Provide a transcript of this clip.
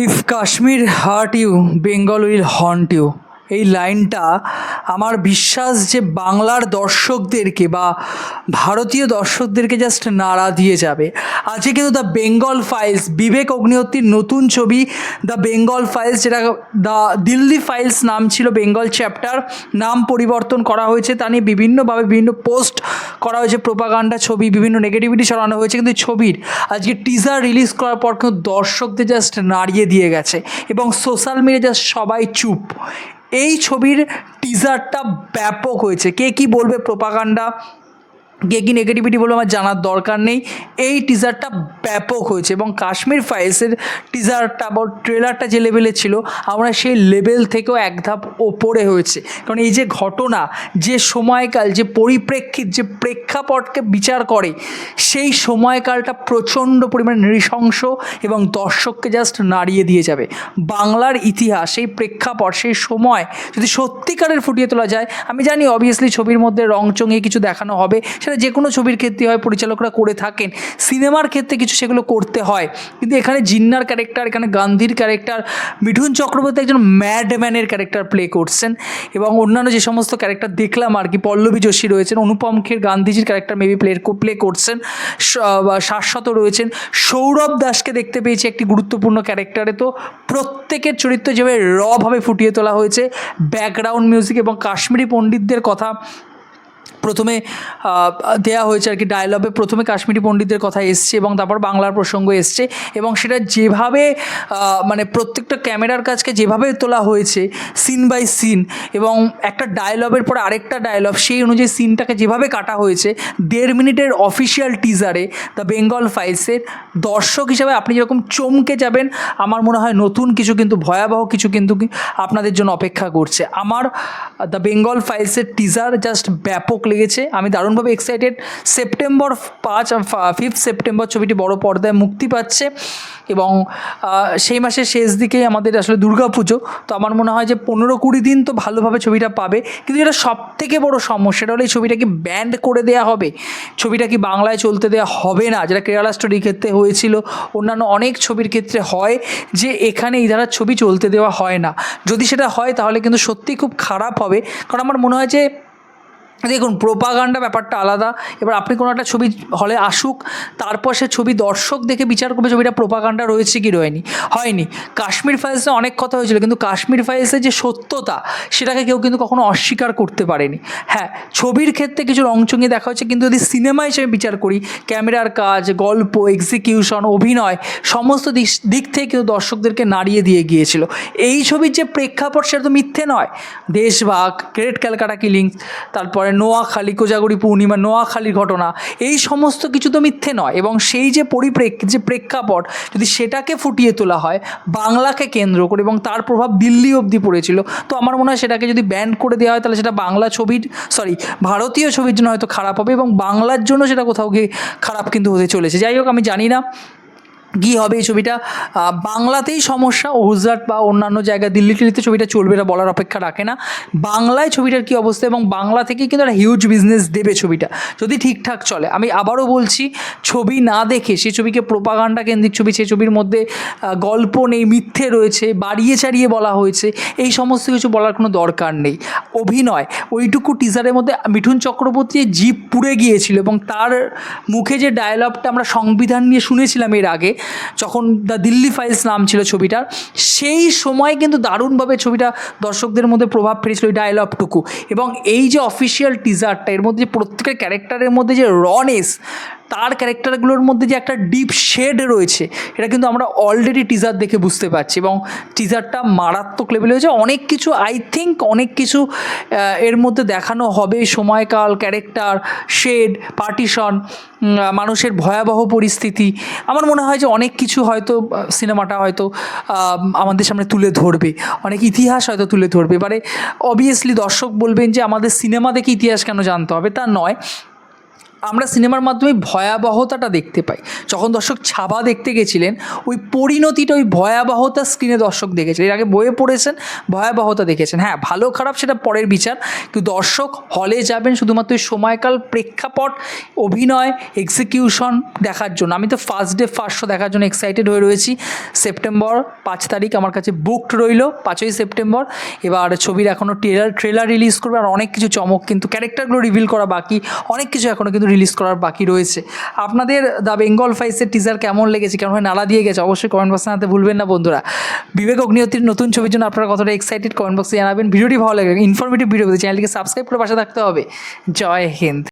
If Kashmir hurt you, Bengal will haunt you. এই লাইনটা আমার বিশ্বাস যে বাংলার দর্শকদেরকে বা ভারতীয় দর্শকদেরকে জাস্ট নাড়া দিয়ে যাবে আজকে কিন্তু দ্য বেঙ্গল ফাইলস বিবেক অগ্নিহত্রীর নতুন ছবি দ্য বেঙ্গল ফাইলস যেটা দ্য দিল্লি ফাইলস নাম ছিল বেঙ্গল চ্যাপ্টার নাম পরিবর্তন করা হয়েছে তা নিয়ে বিভিন্নভাবে বিভিন্ন পোস্ট করা হয়েছে প্রোপাগান্ডা ছবি বিভিন্ন নেগেটিভিটি ছড়ানো হয়েছে কিন্তু ছবির আজকে টিজার রিলিজ করার পর কিন্তু দর্শকদের জাস্ট নাড়িয়ে দিয়ে গেছে এবং সোশ্যাল মিডিয়া জাস্ট সবাই চুপ এই ছবির টিজারটা ব্যাপক হয়েছে কে কী বলবে প্রোপাগান্ডা কে কি নেগেটিভিটি বলবো আমার জানার দরকার নেই এই টিজারটা ব্যাপক হয়েছে এবং কাশ্মীর ফাইলসের টিজারটা বা ট্রেলারটা যে লেভেলে ছিল আমরা সেই লেভেল থেকেও এক ধাপ ওপরে হয়েছে কারণ এই যে ঘটনা যে সময়কাল যে পরিপ্রেক্ষিত যে প্রেক্ষাপটকে বিচার করে সেই সময়কালটা প্রচণ্ড পরিমাণে নৃশংস এবং দর্শককে জাস্ট নাড়িয়ে দিয়ে যাবে বাংলার ইতিহাস সেই প্রেক্ষাপট সেই সময় যদি সত্যিকারের ফুটিয়ে তোলা যায় আমি জানি অবভিয়াসলি ছবির মধ্যে রংচঙে কিছু দেখানো হবে সেটা যে কোনো ছবির ক্ষেত্রে হয় পরিচালকরা করে থাকেন সিনেমার ক্ষেত্রে কিছু সেগুলো করতে হয় কিন্তু এখানে জিন্নার ক্যারেক্টার এখানে গান্ধীর ক্যারেক্টার মিঠুন চক্রবর্তী একজন ম্যাডম্যানের ক্যারেক্টার প্লে করছেন এবং অন্যান্য যে সমস্ত ক্যারেক্টার দেখলাম আর কি পল্লবী যোশী রয়েছেন অনুপম খের গান্ধীজির ক্যারেক্টার মেবি প্লে প্লে করছেন শাশ্বত রয়েছেন সৌরভ দাসকে দেখতে পেয়েছি একটি গুরুত্বপূর্ণ ক্যারেক্টারে তো প্রত্যেকের চরিত্র যেভাবে রভাবে ফুটিয়ে তোলা হয়েছে ব্যাকগ্রাউন্ড মিউজিক এবং কাশ্মীরি পণ্ডিতদের কথা প্রথমে দেয়া হয়েছে আর কি ডায়লগে প্রথমে কাশ্মীরি পণ্ডিতদের কথা এসছে এবং তারপর বাংলার প্রসঙ্গ এসছে এবং সেটা যেভাবে মানে প্রত্যেকটা ক্যামেরার কাজকে যেভাবে তোলা হয়েছে সিন বাই সিন এবং একটা ডায়লগের পর আরেকটা ডায়লগ সেই অনুযায়ী সিনটাকে যেভাবে কাটা হয়েছে দেড় মিনিটের অফিসিয়াল টিজারে দ্য বেঙ্গল ফাইলসের দর্শক হিসাবে আপনি যেরকম চমকে যাবেন আমার মনে হয় নতুন কিছু কিন্তু ভয়াবহ কিছু কিন্তু আপনাদের জন্য অপেক্ষা করছে আমার দ্য বেঙ্গল ফাইলসের টিজার জাস্ট ব্যাপক হোক লেগেছে আমি দারুণভাবে এক্সাইটেড সেপ্টেম্বর পাঁচ ফিফথ সেপ্টেম্বর ছবিটি বড় পর্দায় মুক্তি পাচ্ছে এবং সেই মাসের শেষ দিকেই আমাদের আসলে পুজো তো আমার মনে হয় যে পনেরো কুড়ি দিন তো ভালোভাবে ছবিটা পাবে কিন্তু যেটা সব থেকে বড় সমস্যাটা হলো এই কি ব্যান্ড করে দেয়া হবে ছবিটা কি বাংলায় চলতে দেওয়া হবে না যেটা কেরালা স্টোরির ক্ষেত্রে হয়েছিল অন্যান্য অনেক ছবির ক্ষেত্রে হয় যে এখানে এই ধারার ছবি চলতে দেওয়া হয় না যদি সেটা হয় তাহলে কিন্তু সত্যি খুব খারাপ হবে কারণ আমার মনে হয় যে দেখুন প্রোপাগান্ডা ব্যাপারটা আলাদা এবার আপনি কোনো একটা ছবি হলে আসুক তারপর সে ছবি দর্শক দেখে বিচার করবে ছবিটা প্রোপাগান্ডা রয়েছে কি রয়নি হয়নি কাশ্মীর ফাইলসে অনেক কথা হয়েছিল কিন্তু কাশ্মীর ফাইলসে যে সত্যতা সেটাকে কেউ কিন্তু কখনো অস্বীকার করতে পারেনি হ্যাঁ ছবির ক্ষেত্রে কিছু রংচঙে দেখা হয়েছে কিন্তু যদি সিনেমা হিসেবে বিচার করি ক্যামেরার কাজ গল্প এক্সিকিউশন অভিনয় সমস্ত দিক থেকে কিন্তু দর্শকদেরকে নাড়িয়ে দিয়ে গিয়েছিল এই ছবির যে প্রেক্ষাপট সেটা তো মিথ্যে নয় দেশভাগ গ্রেট ক্যালকাটা কিলিংস তারপর তারপরে নোয়াখালী কোজাগরি পূর্ণিমা নোয়াখালীর ঘটনা এই সমস্ত কিছু তো মিথ্যে নয় এবং সেই যে পরিপ্রেক যে প্রেক্ষাপট যদি সেটাকে ফুটিয়ে তোলা হয় বাংলাকে কেন্দ্র করে এবং তার প্রভাব দিল্লি অবধি পড়েছিল তো আমার মনে হয় সেটাকে যদি ব্যান্ড করে দেওয়া হয় তাহলে সেটা বাংলা ছবির সরি ভারতীয় ছবির জন্য হয়তো খারাপ হবে এবং বাংলার জন্য সেটা কোথাও গিয়ে খারাপ কিন্তু হতে চলেছে যাই হোক আমি জানি না কি হবে এই ছবিটা বাংলাতেই সমস্যা হুজরাট বা অন্যান্য জায়গা দিল্লি টিল্লিতে ছবিটা চলবে এটা বলার অপেক্ষা রাখে না বাংলায় ছবিটার কি অবস্থা এবং বাংলা থেকে কিন্তু একটা হিউজ বিজনেস দেবে ছবিটা যদি ঠিকঠাক চলে আমি আবারও বলছি ছবি না দেখে সে ছবিকে প্রোপাগান্ডা কেন্দ্রিক ছবি সে ছবির মধ্যে গল্প নেই মিথ্যে রয়েছে বাড়িয়ে চাড়িয়ে বলা হয়েছে এই সমস্ত কিছু বলার কোনো দরকার নেই অভিনয় ওইটুকু টিজারের মধ্যে মিঠুন চক্রবর্তী জীব পুড়ে গিয়েছিল এবং তার মুখে যে ডায়লগটা আমরা সংবিধান নিয়ে শুনেছিলাম এর আগে যখন দ্য দিল্লি ফাইলস নাম ছিল ছবিটার সেই সময় কিন্তু দারুণভাবে ছবিটা দর্শকদের মধ্যে প্রভাব ফেলেছিল ওই ডায়লগটুকু এবং এই যে অফিসিয়াল টিজারটা এর মধ্যে যে প্রত্যেকের ক্যারেক্টারের মধ্যে যে রনেস তার ক্যারেক্টারগুলোর মধ্যে যে একটা ডিপ শেড রয়েছে এটা কিন্তু আমরা অলরেডি টিজার দেখে বুঝতে পারছি এবং টিজারটা মারাত্মক লেভেলে হয়েছে অনেক কিছু আই থিঙ্ক অনেক কিছু এর মধ্যে দেখানো হবে সময়কাল ক্যারেক্টার শেড পার্টিশন মানুষের ভয়াবহ পরিস্থিতি আমার মনে হয় যে অনেক কিছু হয়তো সিনেমাটা হয়তো আমাদের সামনে তুলে ধরবে অনেক ইতিহাস হয়তো তুলে ধরবে এবারে অবভিয়াসলি দর্শক বলবেন যে আমাদের সিনেমা দেখে ইতিহাস কেন জানতে হবে তা নয় আমরা সিনেমার মাধ্যমে ভয়াবহতাটা দেখতে পাই যখন দর্শক ছাবা দেখতে গেছিলেন ওই পরিণতিটা ওই ভয়াবহতা স্ক্রিনে দর্শক দেখেছিলেন এর আগে বইয়ে পড়েছেন ভয়াবহতা দেখেছেন হ্যাঁ ভালো খারাপ সেটা পরের বিচার কিন্তু দর্শক হলে যাবেন শুধুমাত্র ওই সময়কাল প্রেক্ষাপট অভিনয় এক্সিকিউশন দেখার জন্য আমি তো ফার্স্ট ডে ফার্স্ট শো দেখার জন্য এক্সাইটেড হয়ে রয়েছি সেপ্টেম্বর পাঁচ তারিখ আমার কাছে বুকড রইল পাঁচই সেপ্টেম্বর এবার ছবির এখনও ট্রেলার ট্রেলার রিলিজ করবে আর অনেক কিছু চমক কিন্তু ক্যারেক্টারগুলো রিভিল করা বাকি অনেক কিছু এখনও কিন্তু রিলিজ করার বাকি রয়েছে আপনাদের দ্য বেঙ্গল ফাইসের টিজার কেমন লেগেছে কেমন নাড়া দিয়ে গেছে অবশ্যই কমেন্ট বক্সে জানাতে ভুলবেন না বন্ধুরা বিবেক অগ্নিহতির নতুন ছবির জন্য আপনারা কতটা এক্সাইটেড কমেন্ট বক্সে জানাবেন ভিডিওটি ভালো লাগে ইনফরমেটিভ ভিডিও চ্যানেলকে সাবস্ক্রাইব করে পাশে থাকতে হবে জয় হিন্দ